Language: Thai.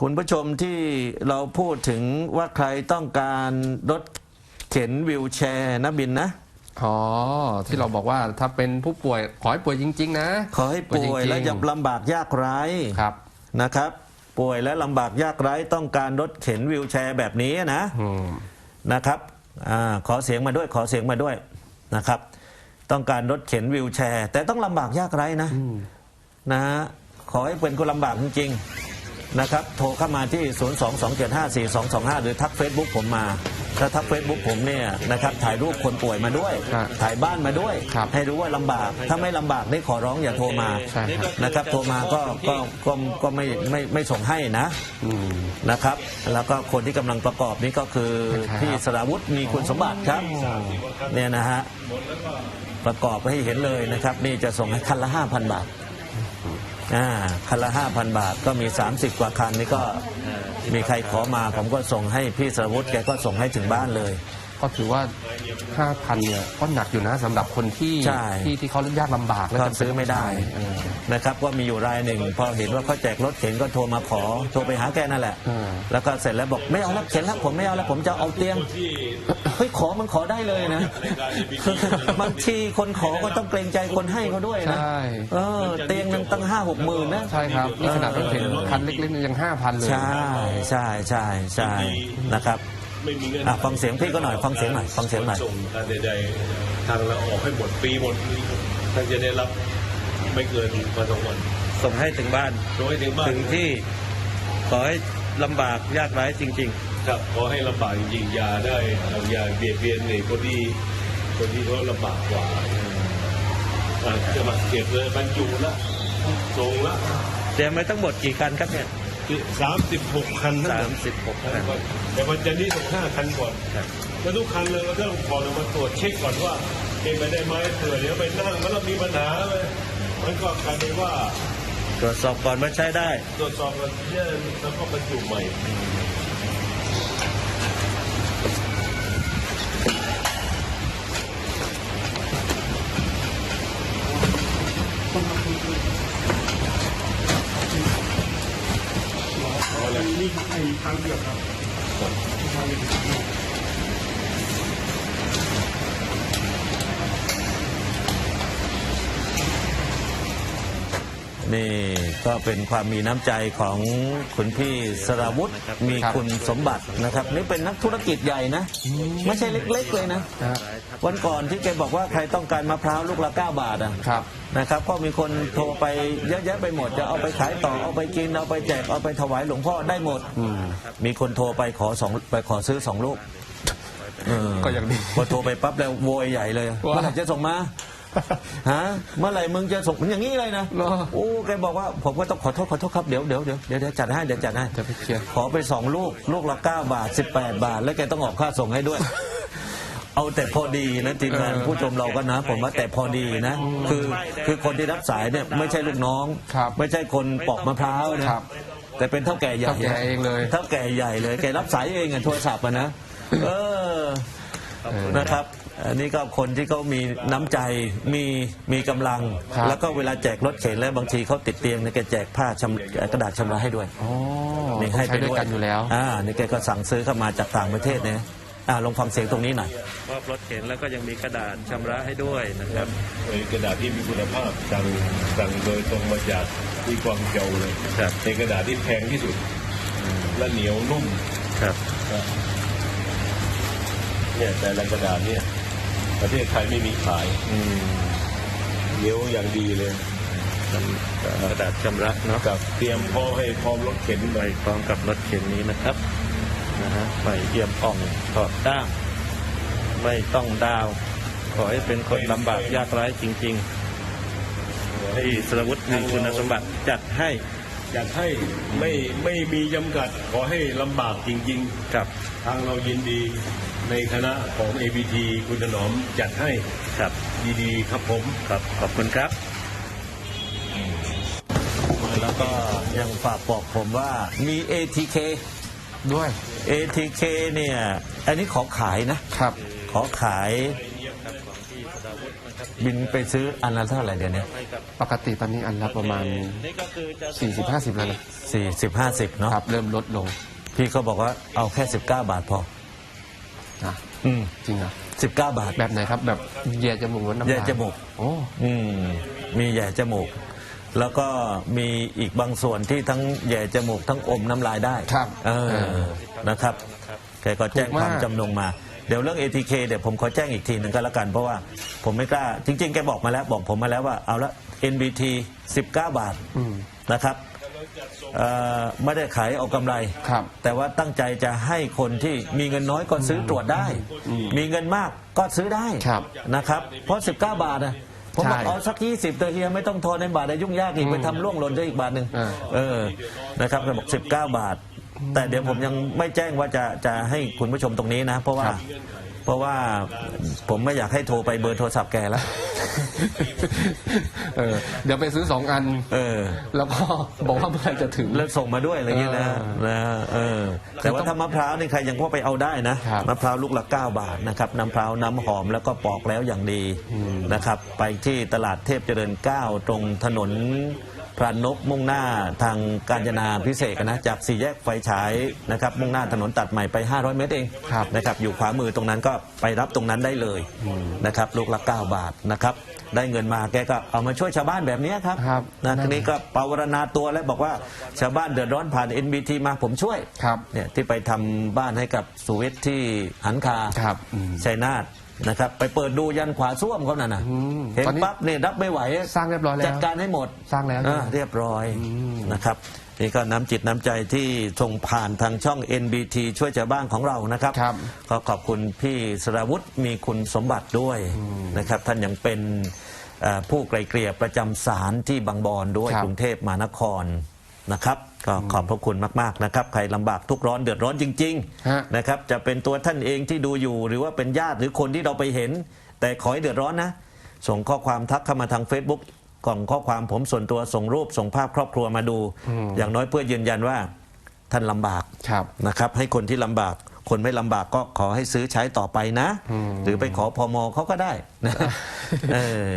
คุณผู้ชมที่เราพูดถึงว่าใครต้องการรถเข็นวิวแชร์นะบินนะอ๋อที่เราบอกว่าถ้าเป็นผู้ป่วยขอให้ป่วยจริง ๆ นะขอให้ป่วยจริงๆและอย่าลำบากยากไร้ครับนะครับ ป่วยและลำบากยากไร้ต้องการรถเข็นวิวแชร์แบบนี้นะอืมนะครับอาขอเสียงมาด้วยขอเสียงมาด้วยนะครับ ต้องการรถเข็นวิวแชร์ แต่ต้องลำบากยากไร้นะนะฮะขอให้เป็นคนลำบากจริงๆ นะครับ โทรเข้ามาที่ 022754225 หรือทักเฟซบุ๊กผมมาถ้าทักเฟซบุ๊กผมเนี่ยนะครับถ่ายรูปคนป่วยมาด้วยครับถ่ายบ้านมาด้วยครับให้รู้ว่าลำบาก ถ้าไม่ลำบากนี่ขอร้องอย่าโทรมาใช่ครับนะครับโทรมาก็ก็ก็ก็ไม่ไม่ไม่ส่งให้นะอืมนะครับ แล้วก็คนที่กำลังประกอบนี้ก็คือครับพี่สราวุธมีคุณสมบัติครับเนี่ยนะฮะประกอบให้เห็นเลยนะครับ นี่จะส่งให้คันละห้าพันบาท อ่าคันละห้าพันบาทก็มี 30 กว่าคันนี่ก็มีใครขอมาผมก็ส่งให้พี่สรวุธแกก็ส่งให้ถึงบ้านเลย ก็ถือว่า 5,000เนี่ยก็หนักอยู่นะสำหรับคนที่ใช่ ที่ที่เขายากลำบากแล้วก็จำเป็นซื้อไม่ได้เออ นะครับก็มีอยู่รายหนึ่ง พอเห็นว่าเขาแจกรถเข็นก็โทรมาขอโทรไปหาแกนั่นแหละอืมแล้วก็เสร็จแล้วบอกไม่เอาแล้วเข็นแล้วผมไม่เอาแล้วผมจะเอาเตียงเฮ้ยขอมันขอได้เลยนะ บางทีคนขอก็ต้องเกรงใจคนให้เขาด้วยนะใช่ เออ เตียงหนึงตั้งห้าหกหมื่นนะ ใช่ครับนี่ขนาดรถเข็นคันเล็กๆยัง5,000เลย ใช่ใช่ใช่ใช่นะครับ ไม่มีเงินอะฟังเสียงพี่ก็หน่อยฟังเสียงหน่อยฟังเสียงหน่อยส่งทางใดๆทางเราออกให้หมดปีหมดท่านจะได้รับไม่เกินวันสองวันส่งให้ถึงบ้าน โดยถึงบ้านถึงที่ขอให้ลำบากยากไร้จริง ครับขอให้ลำบากจริงๆอย่าได้อย่าเบียดเบียนในคนที่คนที่เขาลำบากกว่าอะจะมาเก็บเลยบรรจุละส่งละๆ เตรียมไว้ทั้งหมดกี่คันครับเนี่ย สามสิบหกคันทั้งสาหมมดสิบหกคัน แต่วันจันทร์นี้ส่งห้าคันก่อนแล้วทุกคันเลยเราต้องขอเรามาตรวจเช็คก่อนว่าเป็นไปได้ไหมเผื่อเดี๋ยวไปนั่งแล้วเรามีปัญหาเลยมันก็กลายเป็นว่าตรวจสอบก่อนว่าใช้ได้ ตรวจสอบกันเยอะแล้วก็บรรจุใหม่ นี่ก็เป็นความมีน้ำใจของคุณพี่สราวุธมีครับคุณสมบัตินะครับ นี่เป็นนักธุรกิจใหญ่นะ ไม่ใช่เล็กๆเลยนะนะฮะวันก่อนที่แกบอกว่าใครต้องการมะพร้าวลูกละ 9 บาทอะครับ นะครับก็มีคนโทรไปเยอะแยะไปหมด จะเอาไปขายต่อเอาไปกินเอาไปแจกเอาไปถวายหลวงพ่อได้หมดอืมมีคนโทรไปขอสองไปขอซื้อสองลูกเออก็ยังดีพอโทรไปปั๊บแล้วโวยใหญ่เลยว่าเมื่อไหร่จะส่งมาฮะเมื่อไหร่มึงจะส่งอย่างนี้เลยนะเหรอโอ้แกบอกว่าผมก็ต้องขอโทษขอโทษครับเดี๋ยวเดี๋ยวเดี๋ยวเดี๋ยวเดี๋ยวจัดให้เดี๋ยวจัดให้จะไปเคลียร์ขอไปสองลูกลูกละเก้าบาทสิบแปดบาท แล้วแกต้องออกค่าส่งให้ด้วย เอาแต่พอดีนะทีมงานเออผู้ชมเราก็นะ ผมว่าแต่พอดีนะ คือคือคนที่รับสายเนี่ยไม่ใช่ลูกน้อง ครับไม่ใช่คนปอกมะพร้าวนะ ครับแต่เป็นเท่าแก่ใหญ่เท่าแก่เองเลย เท่าแก่ใหญ่เลยแกรับสายเองอะโทรศัพท์อะนะเออเออนะครับ อันนี้ก็คนที่เขามีน้ำใจมีมีกำลัง ครับ แล้วก็เวลาแจกรถเข็นแล้วบางทีเขาติดเตียงเนี่ยแกแจกผ้าชำกระดาษชำระให้ด้วย อ๋อนี่ต้องให้ใช้ด้วยกันอยู่แล้ว อ่า นี่แกก็สั่งซื้อเข้ามาจากต่างประเทศเนี่ย อ่าลองฟังเสียงตรงนี้หน่อย มอบรถเข็นแล้วก็ยังมีกระดาษชำระให้ด้วยนะครับ เป็นกระดาษที่มีคุณภาพสั่งสั่งโดยตรงมาจากที่กวางโจวเลยครับ เป็นกระดาษที่แพงที่สุด และเหนียวนุ่มครับ เนี่ยแต่ละกระดาษเนี่ย ประเทศไทยไม่มีขายอืมเหนียวอย่างดีเลยกระดาษชำระเนาะกับเตรียมพอให้พร้อมรถเข็นไปไปพร้อมกับรถเข็นนี้นะครับ นะฮะไปเยี่ยมอ่องถอดด้ามไม่ต้องดาว ขอให้เป็นคนลำบากยากไร้จริงๆที่สรวุฒิมีคุณสมบัติจัดให้อยากให้ไม่ไม่มีจำกัดขอให้ลำบากจริงกับๆทางเรายินดีในคณะของ ABT คุณถนอมจัดให้ครับดีๆครับผมครับขอบคุณครับ แล้วก็ยังฝากบอกผมว่ามี ATK ด้วย ATK เนี่ย อันนี้ขอขายนะ ครับ ขอขายบินไปซื้ออันละเท่าไหร่เดี๋ยวนี้ปกติตอนนี้อันละประมาณ 40 50 แล้วนะสี่สิบห้าสิบเนาะครับ เริ่มลดลงพี่เขาบอกว่าเอาแค่สิบเก้าบาทพอนะอืมจริงเหรอสิบเก้าบาท แบบไหนครับ แบบเหยียดจมูกลดน้ำตาลเหยียดจมูก โอ้ อืมมีแหย่จมูก แล้วก็มีอีกบางส่วนที่ทั้งแหย่จมูกทั้งอมน้ำลายได้ครับเออเออ นะครับแกก็แจ้งถูกมากความจำนงมา เดี๋ยวเรื่อง ATK เดี๋ยวผมขอแจ้งอีกทีหนึ่งก็แล้วกัน เพราะว่าผมไม่กล้า จริง ๆ แกบอกมาแล้วบอกผมมาแล้วว่าเอาละ NBT 19 บาทอืม นะครับเอ่อไม่ได้ขายเอากำไร ครับ แต่ว่าตั้งใจจะให้คนที่มีเงินน้อยก็ซื้อตรวจได้ มีเงินมากก็ซื้อได้ครับนะครับ เพราะ 19 บาทนะ ผมบอกใช่เอาสัก20ตัวเฮียไม่ต้องทอนในบาทเลยยุ่งยากอีกไปทำล่วงหล่นได้อีกบาทหนึ่งอ่า เออนะครับก็บอก19บาท แต่เดี๋ยวผมยังไม่แจ้งว่าจะจะให้คุณผู้ชมตรงนี้นะ เพราะว่าครับเพราะว่าผมไม่อยากให้โทรไปเบอร์โทรศัพท์แกแล้ว เออเดี๋ยวไปซื้อสองอัน เออ แล้วก็บอกว่าเมื่อไหร่จะถึงแล้วส่งมาด้วยอะไรเงี้ยนะเออ นะเออ แต่ว่าถ้ามะพร้าวนี่ใครยังพอไปเอาได้นะครับมะพร้าวลูกละ 9 บาทนะครับน้ำพร้าวน้ำหอมแล้วก็ปอกแล้วอย่างดีนะครับ ไปที่ตลาดเทพเจริญ 9 ตรงถนน พรานกมุ่งหน้าทางกาญจนาพิเศษกนะจากสี่แยกไฟฉายนะครับมุ่งหน้าถนนตัดใหม่ไป 500 เมตรเองครับนะครับอยู่ขวามือตรงนั้นก็ไปรับตรงนั้นได้เลยนะครับลูกละ 9 บาทนะครับได้เงินมาแกก็เอามาช่วยชาวบ้านแบบนี้ครับครับนะทีนี้ก็ปรารณาตัวแล้วบอกว่าชาวบ้านเดือดร้อนผ่าน NBT มาผมช่วยครับเนี่ยที่ไปทำบ้านให้กับสุวิทย์ที่หันคาครับอืมชัยนาท นะครับ ไปเปิดดูยันขวาส้วมเขาน่ะนะอืมเห็นตอนนี้ปั๊บเนี่ยรับไม่ไหวสร้างเรียบร้อยแล้วจัดการให้หมดสร้างแล้วอ่าเรียบร้อยนะครับนี่ก็น้ำจิตน้ำใจที่ส่งผ่านทางช่อง NBT ช่วยชาวบ้านของเรานะครับครับ ก็ขอบคุณพี่สราวุธมีคุณสมบัติด้วยนะครับ ท่านยังเป็นเอ่อผู้ไกลเกลี่ยประจำศาลที่บางบอนด้วยครับ กรุงเทพมหานคร นะครับก็ขอบพระคุณมากๆนะครับใครลำบากทุกข์ร้อนเดือดร้อนจริงฮะ ๆนะครับจะเป็นตัวท่านเองที่ดูอยู่หรือว่าเป็นญาติหรือคนที่เราไปเห็น แต่ขอให้เดือดร้อนนะ ส่งข้อความทักเข้ามาทาง Facebook กล่องข้อความผมส่วนตัวส่งรูปส่งภาพครอบครัวมาดู อย่างน้อยเพื่อยืนยันว่าท่านลำบาก ครับ นะครับให้คนที่ลำบากคนไม่ลำบากก็ขอให้ซื้อใช้ต่อไปนะ หรือไปขอพอมเขาก็ได้นะเออ